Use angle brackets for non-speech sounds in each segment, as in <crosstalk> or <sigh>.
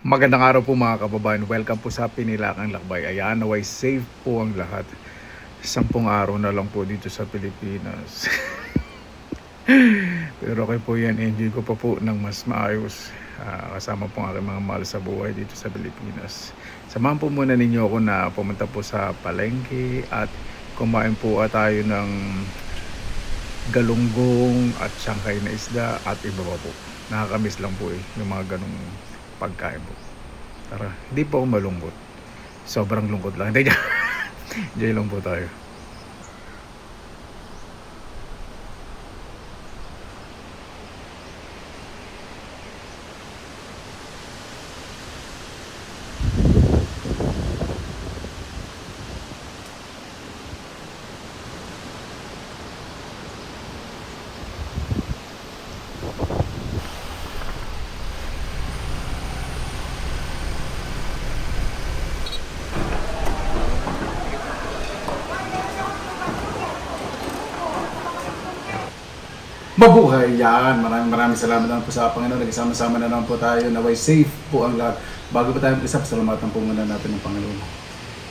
Magandang araw po mga kababayan. Welcome po sa Pinilakang Lakbay. Ayan, naway safe po ang lahat. Sampung araw na lang po dito sa Pilipinas. <laughs> Pero okay po yan. Enjoy ko pa po ng mas maayos. Ah, kasama po ang aking mga mahal sa buhay dito sa Pilipinas. Samahan po muna ninyo ako na pumunta po sa palengke at kumain po tayo ng galunggong at sangkay na isda at iba pa po. Nakakamiss lang po eh, yung mga ganong pagkain po. Tara, hindi po ako malungkot. Sobrang lungkot lang. Hindi, <laughs> Enjoy lang po tayo. Mabuhay yan. Maraming maraming salamat naman po sa Panginoon. Nagsama-sama na naman po tayo. Naway safe po ang lahat. Bago pa tayo mag-isa, salamatan po muna natin ng Panginoon.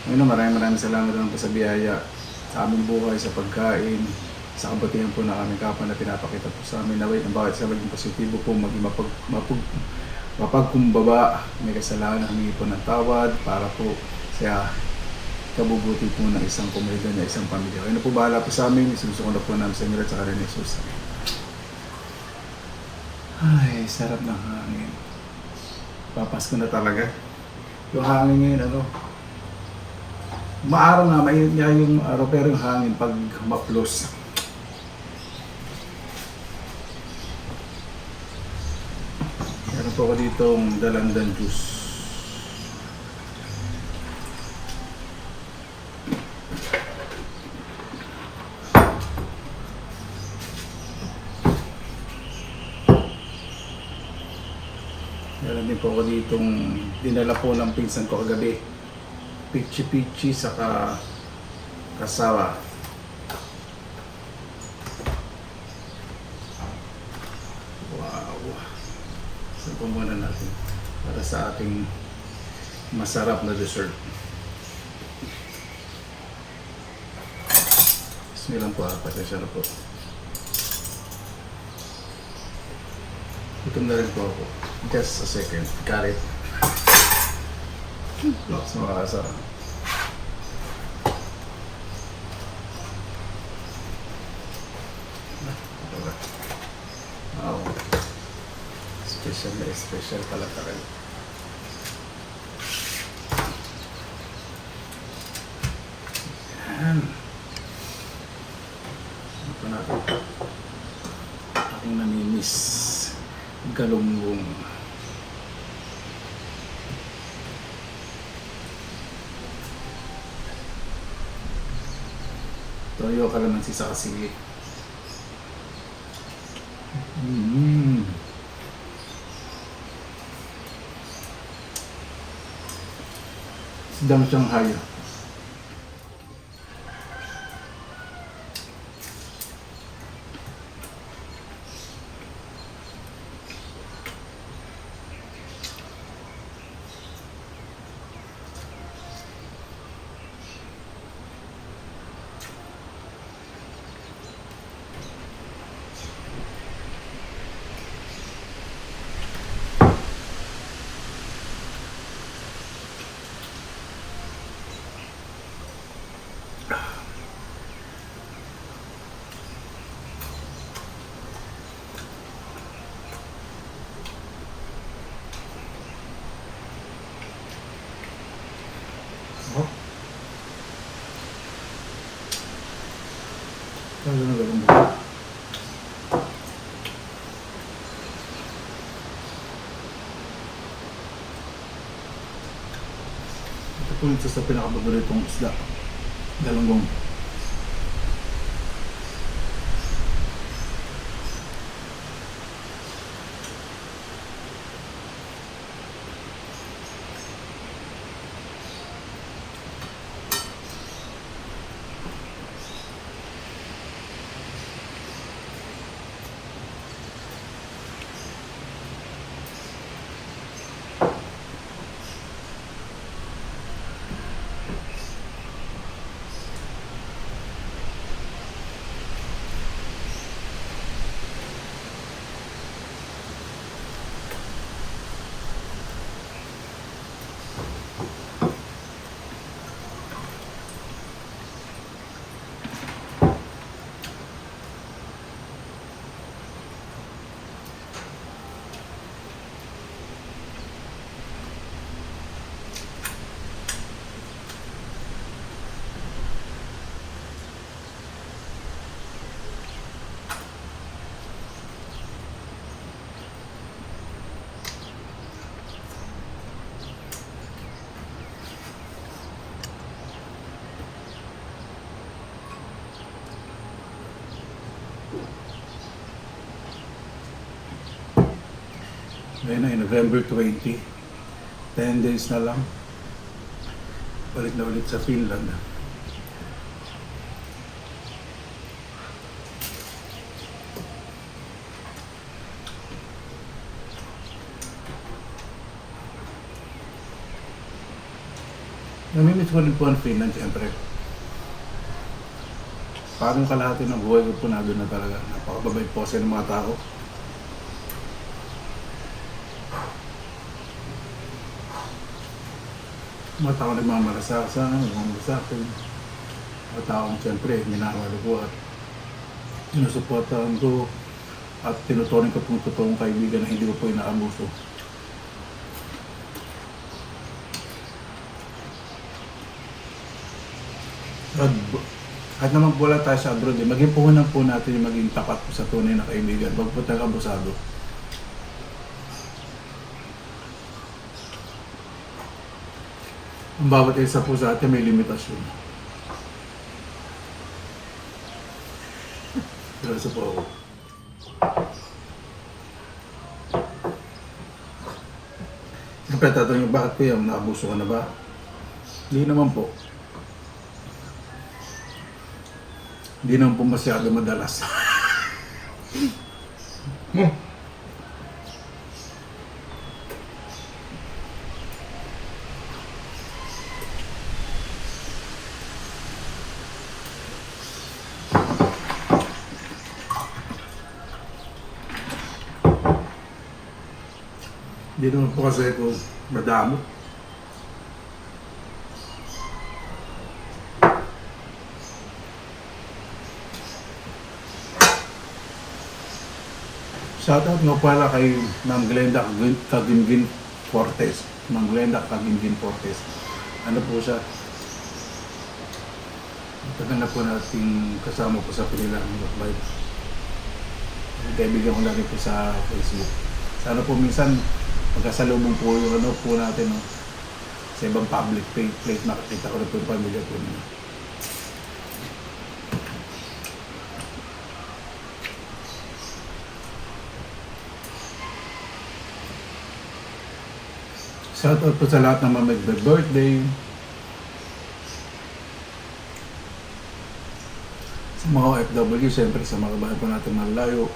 Panginoon, maraming maraming salamat naman po sa biyaya, sa aming buhay, sa pagkain, sa kabutihan po na aming kapwa na pinapakita po sa amin. Naway, ang bawat isa maging positibo po, maging mapag, mapag, mapagkumbaba, may kasalanan, humingi po ng tawad para po sa kabubuti po ng isang komunidad na isang pamilya. Na po bahala po sa amin, sinusuko na po namin sa inyo at sa kanya ni Jesus. Ay, sarap ng hangin. Papasko na talaga. Yung hangin ngayon, ano, maaraw nga, mainit nga yung araw, pero yung hangin pag maplos. Meron po ako ditong dalandan juice. Meron po ako ditong dinala po ng pinsan ko kagabi. Pichi-pichi saka kasawa. Wow. Saan po muna natin para sa ating masarap na dessert. Bismillah po ah, pasensya na po. Gutom na rin po ako. Just a second. Got it. Lots mga kasarap. Wow. Special na special pala talaga. Yan. Ito natin. Aking namimiss. Galunggong. Toyo kalamansi sa kasili. Mm. Sidang Shanghai. Oh. Ano na galunggong? Ito po isa sa pinakapaboritong isda. Galunggong. Ngayon ay November 20. 10 days na lang. Balik na ulit sa Finland. Namimiss ko rin po ang Finland, siyempre. Parang kalahati ng buhay ko po na doon na talaga. Napakababait po kasi ng mga tao. Mga tao nagmamarasasa, nagmamarasakin. Mga taong siyempre, minahalo ko at sinusuportahan ko at tinuturing ko pong totoong kaibigan na hindi ko po inaabuso. At kahit naman po wala tayo sa abroad, eh, maging puhunan po natin yung maging tapat po sa tunay na kaibigan. Huwag po tayo abusado. Ang bawat isa po sa atin may limitasyon. Seryoso po ako. Siyempre tatanong yung bakit ko yan, naabuso ka na ba? Hindi naman po. Hindi naman po masyado madalas. <laughs> Hindi naman po kasi ako madamo. Shoutout nga pala kay Ma'am Glenda Kagin- Kagingin Fortes. Ma'am Glenda Kagingin Fortes. Ano po siya? Tagal na po nating kasama po sa Pinilang Lakbay. Kaibigan ko lagi po sa Facebook. Sana po minsan magkasalubong po yung ano po natin no? sa ibang public plate, plate nakakita ko na po yung pamilya po niya. Shout out po sa lahat ng mga mag-birthday. Sa mga OFW, siyempre sa mga kabayan po natin na layo.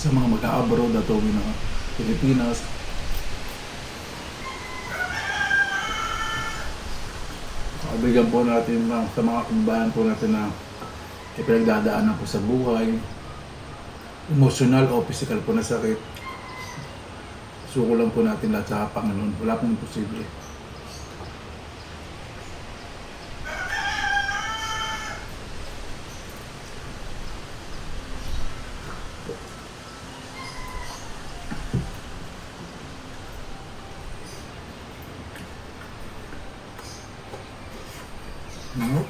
Sa mga mag-abroad at uwi ng Pilipinas. Kabigan po natin mga- sa mga kabayan po natin na ipinagdadaanan po sa buhay. Emotional o physical po na sakit. Suko lang po natin lahat sa Panginoon. Wala pong imposible. No?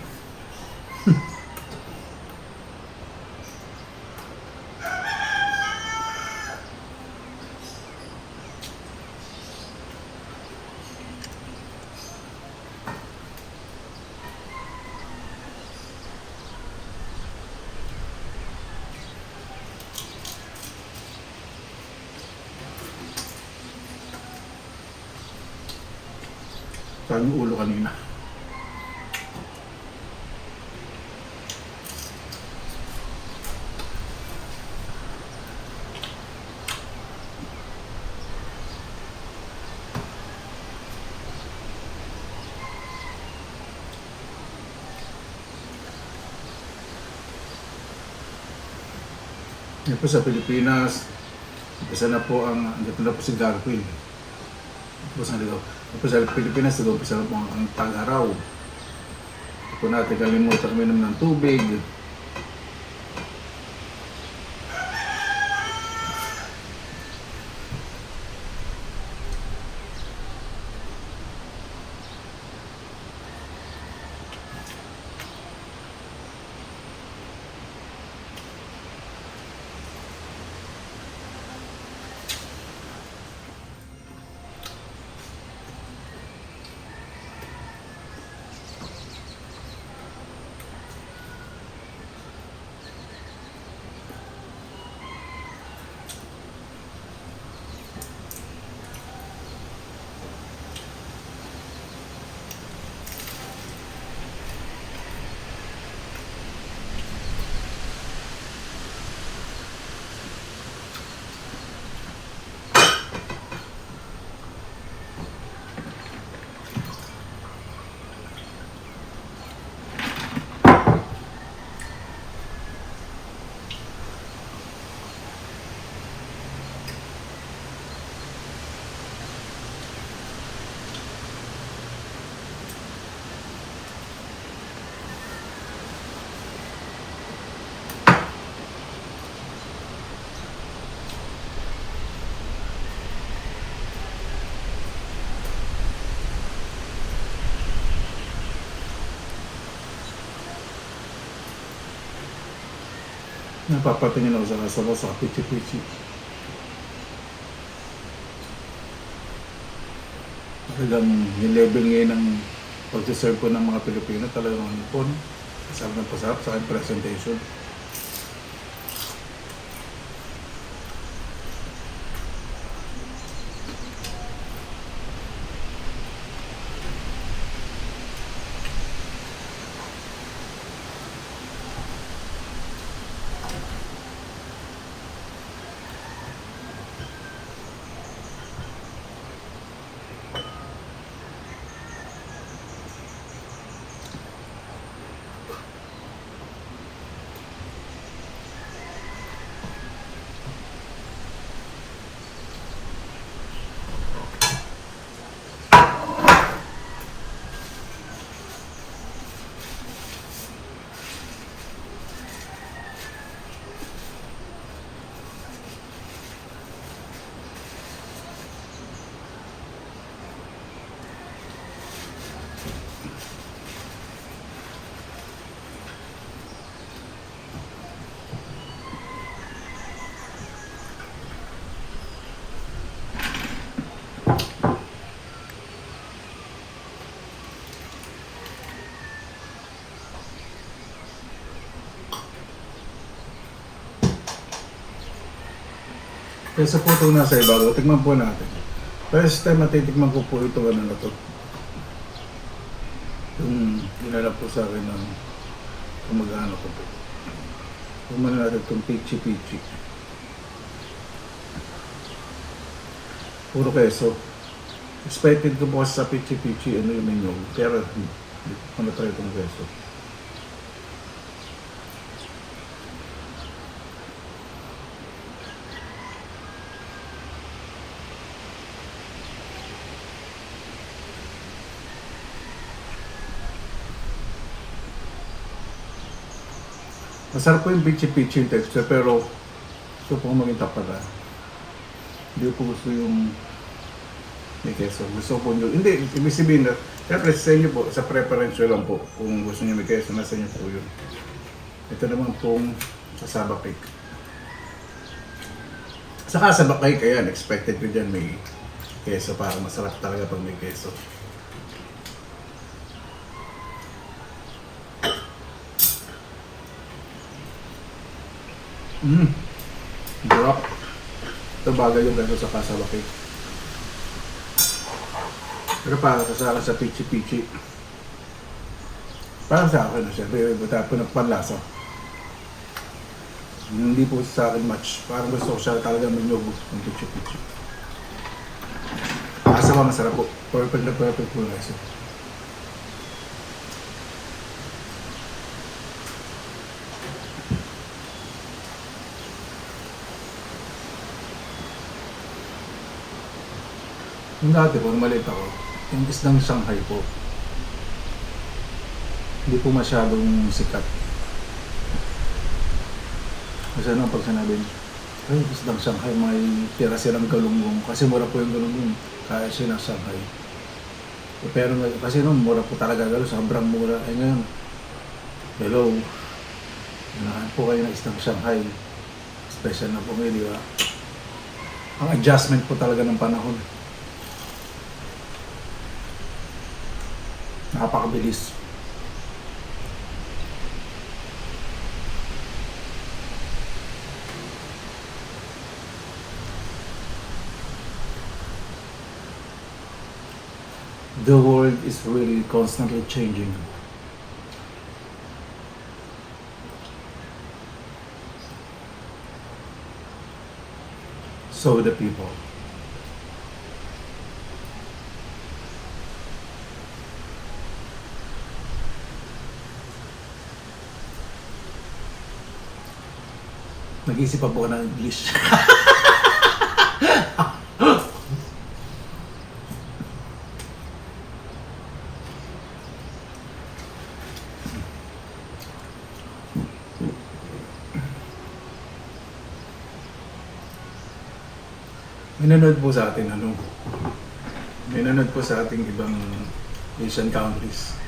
Yung ulo kanina? Yan po sa Pilipinas, isa na po ang, andito na po si Garfield. Ito po sa ligaw. Ito sa Pilipinas, ito sa ang tag-araw. Po natin kalimutan uminom ng tubig. Napapatingin ako sa kasabaw sa pichi-pichi. Talagang yung level ngayon ng pag-serve ko ng mga Pilipino talagang ano po, pasarap ng pasarap sa aking presentation. Kaya sa puto nasa ibabaw, tignan po natin. First time matitikman ko po ito ano na to. Yung inalap po sa akin ng kumagano ko po. Kumano natin itong pichi pichi. Puro keso. Expected ko po kasi sa pichi pichi ano yung menu. Pero hindi ko na-try itong keso. Masarap po yung pichi-pichi yung texture, pero gusto po maging tapada. Hindi ko gusto yung may keso. Gusto ko nyo, hindi, ibig sabihin na, syempre sa inyo po, sa preference lang po, kung gusto nyo may keso, nasa inyo po yun. Ito naman pong sa Saba Cake. Saka sa bakay kaya, expected ko dyan may keso para masarap talaga pag may keso. Mm. Sarap. Ito bagay yung gano'n sa cake. Pero para sa akin sa pichi-pichi. Para sa akin na siya. Pero iba po ng panlasa. Hindi po sa akin match. Parang gusto ko siya talaga manyogo ng pichi-pichi. Asa ba masarap po? Perfect na perfect po na Yung dati po, maliit ako, yung isdang Shanghai po. Hindi po masyadong sikat. Kasi ano pag sinabi, ay, isdang Shanghai, may tira silang galunggong. Kasi mura po yung galunggong, kaya siya ng Shanghai. Pero kasi noon, mura po talaga galo, sobrang mura. Eh ngayon, hello, Hanahan po kayo ng isdang Shanghai. Special na po ngayon, di ba? Ang adjustment po talaga ng panahon. Napakabilis. The world is really constantly changing. So the people. Nag-isip pa po ng English. Minanood po sa atin, ano? Minanood po sa ating ibang Asian countries.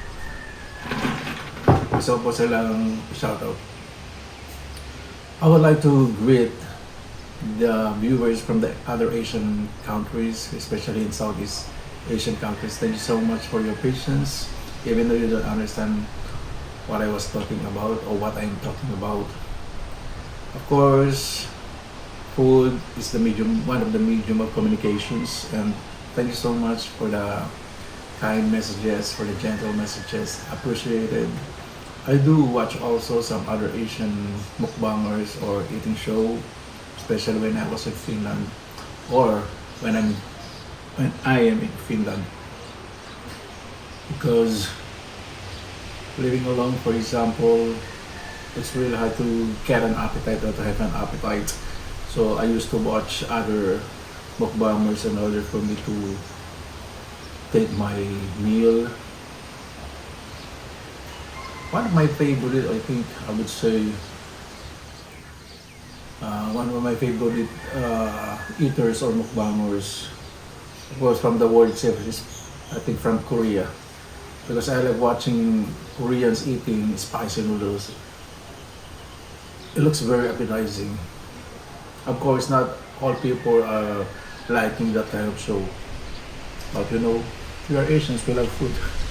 Gusto po silang shoutout. I would like to greet the viewers from the other Asian countries, especially in Southeast Asian countries. Thank you so much for your patience, even though you don't understand what I was talking about or what I'm talking about. Of course, food is the medium, one of the medium of communications, and thank you so much for the kind messages, for the gentle messages. Appreciated. I do watch also some other Asian mukbangers or eating show, especially when I was in Finland or when I'm when I am in Finland. Because living alone, for example, it's really hard to get an appetite or to have an appetite. So I used to watch other mukbangers in order for me to take my meal. One of my favorite, I think, I would say, uh, one of my favorite uh, eaters or mukbangers was from the world is I think from Korea. Because I like watching Koreans eating spicy noodles. It looks very appetizing. Of course, not all people are liking that kind of show. But you know, we are Asians, we love food. <laughs>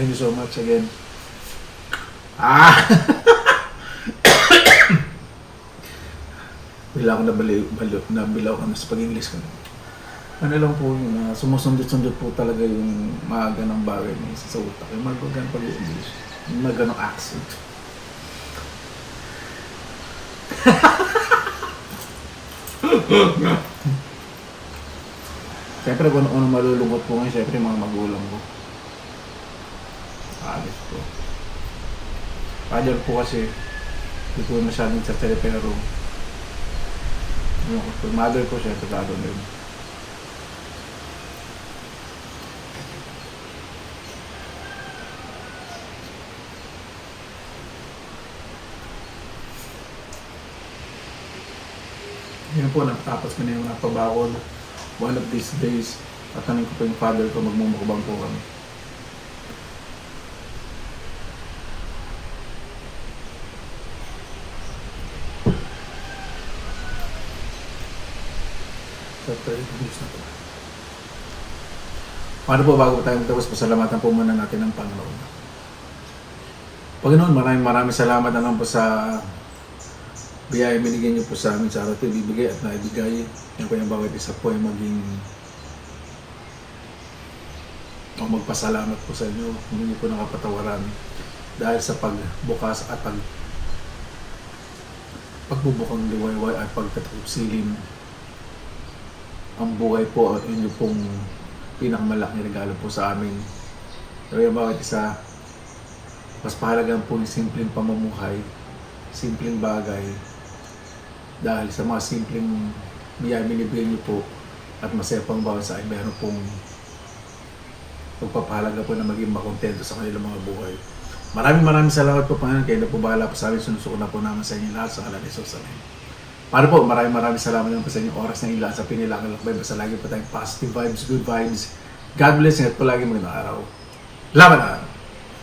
Thank you so much again. Ah! <coughs> Bila ako nabaliw, baliw, nabilaw ka na sa pag-English ko. Ano lang po yun, na sumusundot-sundot po talaga yung mga ganong bagay na isa sa utak. Yung mga ganong pag-English. Yung mga ganong accent. <laughs> Siyempre, kung ano malulungkot po ngayon, siyempre mga magulang ko. Alis po. Father po kasi, hindi po masyadong sa tele, pero yung yung mother ko siya, tratado na yun. Yan po, natapos ko na yung napabakod. One of these days, tatanungin ko po yung father ko, magmumukbang po kami. Third news na po. Paano po bago tayo magtapos, pasalamatan po muna natin ang Panginoon. Panginoon, maraming maraming salamat na lang po sa biyaya binigyan niyo po sa amin sa araw ito, ibibigay at naibigay. Po yung bawat isa po ay maging o magpasalamat po sa inyo kung hindi po nakapatawaran dahil sa pagbukas at pag pagbubukang liwayway at pagtatakip silim ang buhay po at inyo pong pinakamalaking regalo po sa amin. Pero yung bawat isa, mas pahalaga po yung simpleng pamumuhay, simpleng bagay, dahil sa mga simpleng biyaya binibigay niyo po at masaya pang bawat sa akin, meron pong pagpapahalaga po na maging makontento sa kanilang mga buhay. Maraming maraming salamat po Panginoon. Kayo na po bahala po sa amin. Sinusuko na po namin sa inyo lahat sa kalan Jesus. Amen. Para po, maraming maraming salamat naman po sa inyong oras na ilan sa pinilangan lakbay. Basta lagi po tayong positive vibes, good vibes. God bless. Ingat po lagi magandang araw. Laban na!